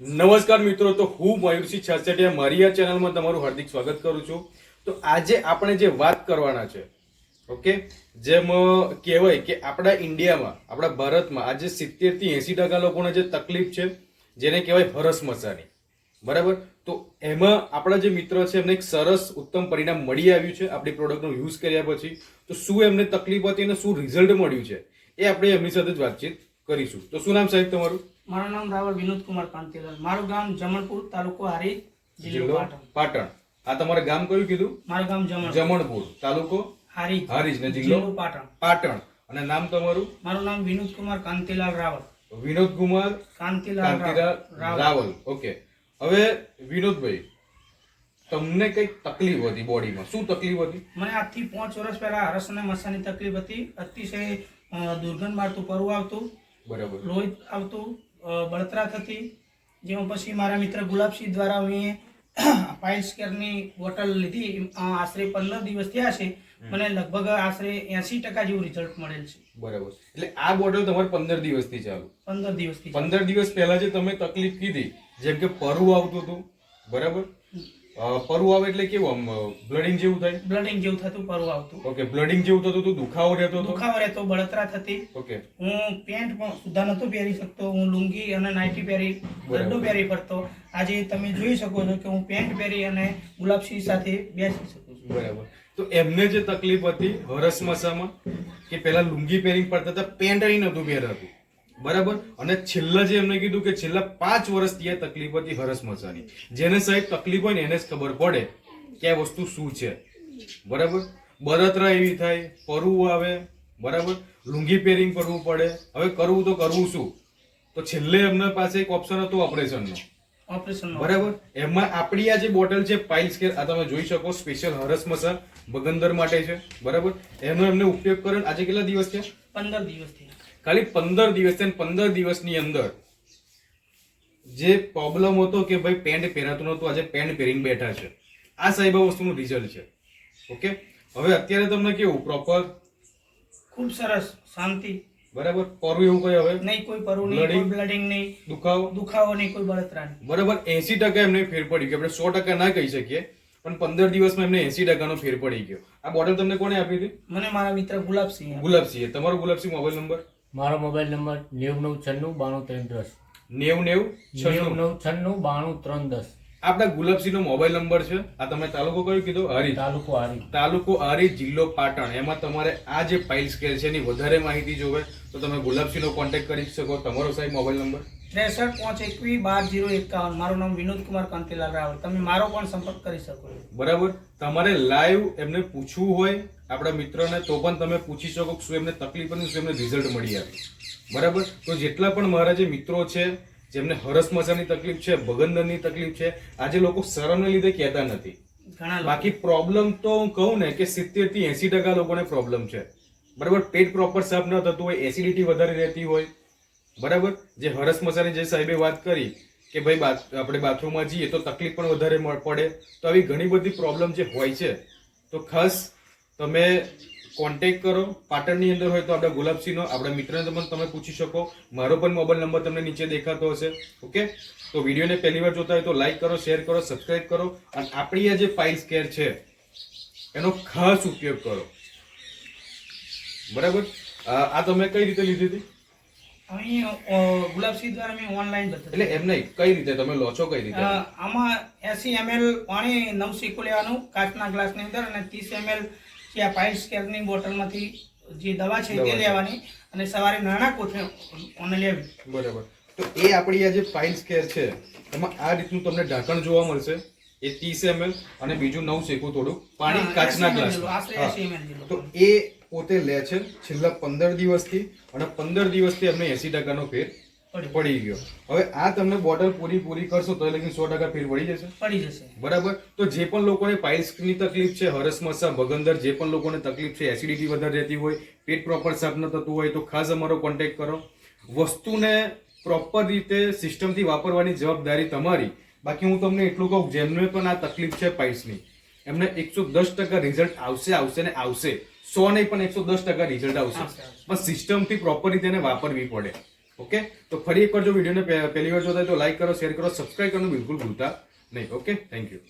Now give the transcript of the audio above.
નમસ્કાર મિત્રો, તો હું મયુરસિંહ છાસઠિયા મારી આ ચેનલમાં તમારું હાર્દિક સ્વાગત કરું છું. તો આજે આપણે જે વાત કરવાના છે, ઓકે, જેમ કહેવાય કે આપણા ઇન્ડિયામાં, આપણા ભારતમાં આજે સિત્તેરથી એંસી ટકા લોકોને જે તકલીફ છે, જેને કહેવાય હરસ મસાની. બરાબર? તો એમાં આપણા જે મિત્ર છે, એમને એક સરસ ઉત્તમ પરિણામ મળી આવ્યું છે, આપણી પ્રોડક્ટનો યુઝ કર્યા પછી. તો શું એમને તકલીફ હતી અને શું રિઝલ્ટ મળ્યું છે, એ આપણે એમની સાથે જ વાતચીત કરીશું. તો શું નામ સાહેબ તમારું? મારું નામ રાવલ વિનોદ કુમાર કાંતિલાલ મારું ગામ જમણપુર તાલુકો હારી જિલ્લો પાટણ. આ તમારે ગામ કયું કીધું? મારું ગામ જમણ જમણપુર. તાલુકો? હારી હારીજ ને જિલ્લો? પાટણ. પાટણ. અને નામ તમારું? મારું નામ વિનોદ કુમાર કાંતિલાલ રાવલ વિનોદ કુમાર કાંતિલાલ કાંતિલાલ રાવલ ઓકે. હવે વિનોદભાઈ તમને કઈ તકલીફ હતી બોડીમાં? શું તકલીફ હતી? મને આજથી પાંચ વર્ષ પહેલા હરસ અને મસાની તકલીફ હતી. અતિશય દુર્ગંધ મારતું પરવું આવતું. બરાબર. લોહી આવતું. બળતરા થતી જેમાં પછી મારા મિત્ર ગુલાબસિંહ દ્વારા મેં પાઇલ્સ કેરની બોટલ લીધી. આશરે પંદર દિવસ થયા છે. મને લગભગ આશરે એસી ટકા જેવું રિઝલ્ટ મળેલ છે. બરાબર. એટલે આ બોટલ તમારે પંદર દિવસથી ચાલુ. પંદર દિવસથી પંદર દિવસ પહેલા જે તમે તકલીફ કીધી જેમ કે પરવું આવતું હતું બરાબર? અ, પરવું આવે એટલે કેવું આમ બ્લડિંગ જેવું થાય? બ્લડિંગ જેવું થતું પરુ આવતું. ઓકે બ્લડિંગ જેવું થતું હતું દુખાવો રહેતો હતો? દુખાવો રહેતો બળતરા થતી. ઓકે હું પેન્ટ પણ સુધા નતો પહેરી શકતો હું લુંગી અને નાઇટી પહેરી ગડ્ડો પહેરી ફરતો. આજે તમે જોઈ શકો છો કે હું પેન્ટ પહેરી અને ગુલાબસિંહ સાથે બેસી શકું છું. બરાબર. તો એમને જે તકલીફ હતી હરસ મસામાં કે પેલા લુંગી પહેરી પડતા હતા પેન્ટ અહીં નતું પહેરાતું. બરાબર? અને છેલ્લા જે એમને કીધું કે છેલ્લા પાંચ વર્ષથી આ તકલીફ હતી હરસ મસાની જેને સાહેબ તકલીફ હોય ને એને જ ખબર પડે કે આ વસ્તુ શું છે. બરાબર? બળતરા એવી થાય પરવું આવે બરાબર? લુંગી પેરિંગ કરવું પડે. હવે કરવું તો કરવું શું? તો છેલ્લે એમના પાસે એક ઓપ્શન હતો ઓપરેશનનો. ઓપરેશન બરાબર? એમાં આપણી આ જે બોટલ છે પાઇલ્સ કે આ તમે જોઈ શકો સ્પેશિયલ હરસ મસા બગંદર માટે છે. બરાબર? એનો એમને ઉપયોગ કર્યો આજે કેટલા દિવસ છે પંદર દિવસથી ખાલી પંદર દિવસ છે પંદર દિવસની અંદર જે પ્રોબ્લેમ હતો કે ભાઈ પેન્ટ પહેરાતું નહોતું આજે પેન્ટ પહેરીને બેઠા છે. આ સાહેબ વસ્તુનું રિઝલ્ટ છે. ઓકે હવે અત્યારે તમને કેવું પ્રોપર ખૂબ સરસ શાંતિ. બરાબર? પરવું એવું કઈ હવે? નહીં કોઈ પરવું નહીં કોઈ બ્લડિંગ નહીં. દુખાવો? દુખાવો નહીં કોઈ બળતરા નહીં. બરાબર? એસી ટકા એમને ફેર પડી ગયો. આપણે સો ટકા ના કહી શકીએ પણ પંદર દિવસમાં એમને એસી ટકાનો ફેર પડી ગયો. આ બોટલ તમને કોને આપી હતી મને મારા મિત્ર ગુલાબસિંહ ગુલાબસિંહ. તમારો ગુલાબસિંહ મોબાઈલ નંબર મારો મોબાઈલ નંબર નેવું નવ છન્નું બાણું ત્રણ દસ. નેવું નેવું નેવું છન્નું. નવ છન્નું બાણું ત્રણ દસ. આપણા ગુલાબસિંહ નો મોબાઈલ નંબર છે? આ તમે તાલુકો કયો કીધો? હરી તાલુકો હરી તાલુકો હરી જિલ્લો પાટણ. એમાં તમારે આ જે ફાઇલ સ્કેલ છે એની વધારે માહિતી જોવે તો તમે ગુલાબસિંહ નો કોન્ટેક્ટ કરી શકો. તમારો સાહેબ મોબાઈલ નંબર? ત્રેસઠ પાંચ એકવીસ બાર જીરો એકાવન. મારું નામ વિનોદ કુમાર કાંતિલાલ રાવલ. તમે મારો પણ સંપર્ક કરી શકો બરાબર. તમારે લાઈવ એમને પૂછવું હોય આપણા મિત્રોને તો પણ તમે પૂછી શકો શું એમને તકલીફ અને શું એમને રિઝલ્ટ મળી આવે બરાબર? તો જેટલા પણ મારા જે મિત્રો છે જેમને હરસ મસાની તકલીફ છે બગંદરની તકલીફ છે આજે લોકો શરમને લીધે કહેતા નથી. બાકી પ્રોબ્લેમ તો હું કહું ને કે સિત્તેરથી એસી ટકા લોકોને પ્રોબ્લેમ છે. બરાબર? પેટ પ્રોપર સાફ ન થતું હોય એસિડિટી વધારે રહેતી હોય બરાબર? જે હરસ મસાની જે સાહેબે વાત કરી કે ભાઈ આપણે બાથરૂમમાં જઈએ તો તકલીફ પણ વધારે પડે. તો આવી ઘણી બધી પ્રોબ્લેમ જે હોય છે, તો ખાસ તમે કોન્ટેક કરો. પાટણની અંદર હોય તો આપણા ગુલાબસિંહનો, આપણા મિત્રને પણ તમે પૂછી શકો. મારો પણ મોબાઈલ નંબર તમને નીચે દેખાતો હશે. ઓકે? તો વિડીયોને પહેલી વાર જોતા હોય તો લાઈક કરો શેર કરો સબસ્ક્રાઈબ કરો. અને આપણી આ જે ફાઇલ્સ કેર છે, એનો ખાસ ઉપયોગ કરો. બરાબર? આ તમે કઈ રીતે લીધી હતી? અહીં ગુલાબસિંહ દ્વારા મેં ઓનલાઈન એટલે એમ નહીં કઈ રીતે? તમે લો છો કઈ રીતે? આમાં એસી એમએલ પાણી નવ સીકું લેવાનું કાચના ગ્લાસની અંદર અને ત્રીસ એમએલ જે આ પાઇલ્સ કેરની બોટલમાંથી જે દવા છે તે લેવાની અને સવારે નાના કોઠે ઓને લેવી. બરાબર. તો એ આપણી આ જે ફાઇલ્સ કેર છે એમાં આ રીતનું તમને ઢાંકણ જોવા મળશે. એ ત્રીસ એમએલ અને બીજું નવ શેકું થોડું પાણી કાચના 80 ગ્લાસ જેટલું, આશરે 80 ml જેટલું. તો એ પોતે લે છે છેલ્લા પંદર દિવસથી અને પંદર દિવસથી એમને એસી ટકાનો ફેર પડી ગયો. હવે આ તમને બોટલ પૂરી પૂરી કરશો તો લગી સો ટકા ફેર પડી જશે. પડી જશે. બરાબર? તો જે પણ લોકોને પાઇલ્સની તકલીફ છે હરસ મસા બગંદર જે પણ લોકોને તકલીફ છે એસિડિટી વધારે રહેતી હોય પેટ પ્રોપર સાફ ન થતું હોય તો ખાસ અમારો કોન્ટેક્ટ કરો. વસ્તુને પ્રોપર રીતે સિસ્ટમથી વાપરવાની જવાબદારી તમારી. બાકી હું તમને એટલું કહું જેમને પણ આ તકલીફ છે પાઇલ્સની એમને એકસો દસ ટકા રિઝલ્ટ આવશે આવશે ને આવશે. સો નહીં પણ એકસો દસ ટકા રિઝલ્ટ આવશે. પણ સિસ્ટમથી પ્રોપર રીતે એને વાપરવી પડે. ઓકે? તો ફરી એકવાર જો વિડીયોને પહેલી વાર જોતા તો લાઈક કરો શેર કરો સબસ્ક્રાઈબ કરવાનું બિલકુલ ભૂલતા નહીં. ઓકે? Thank you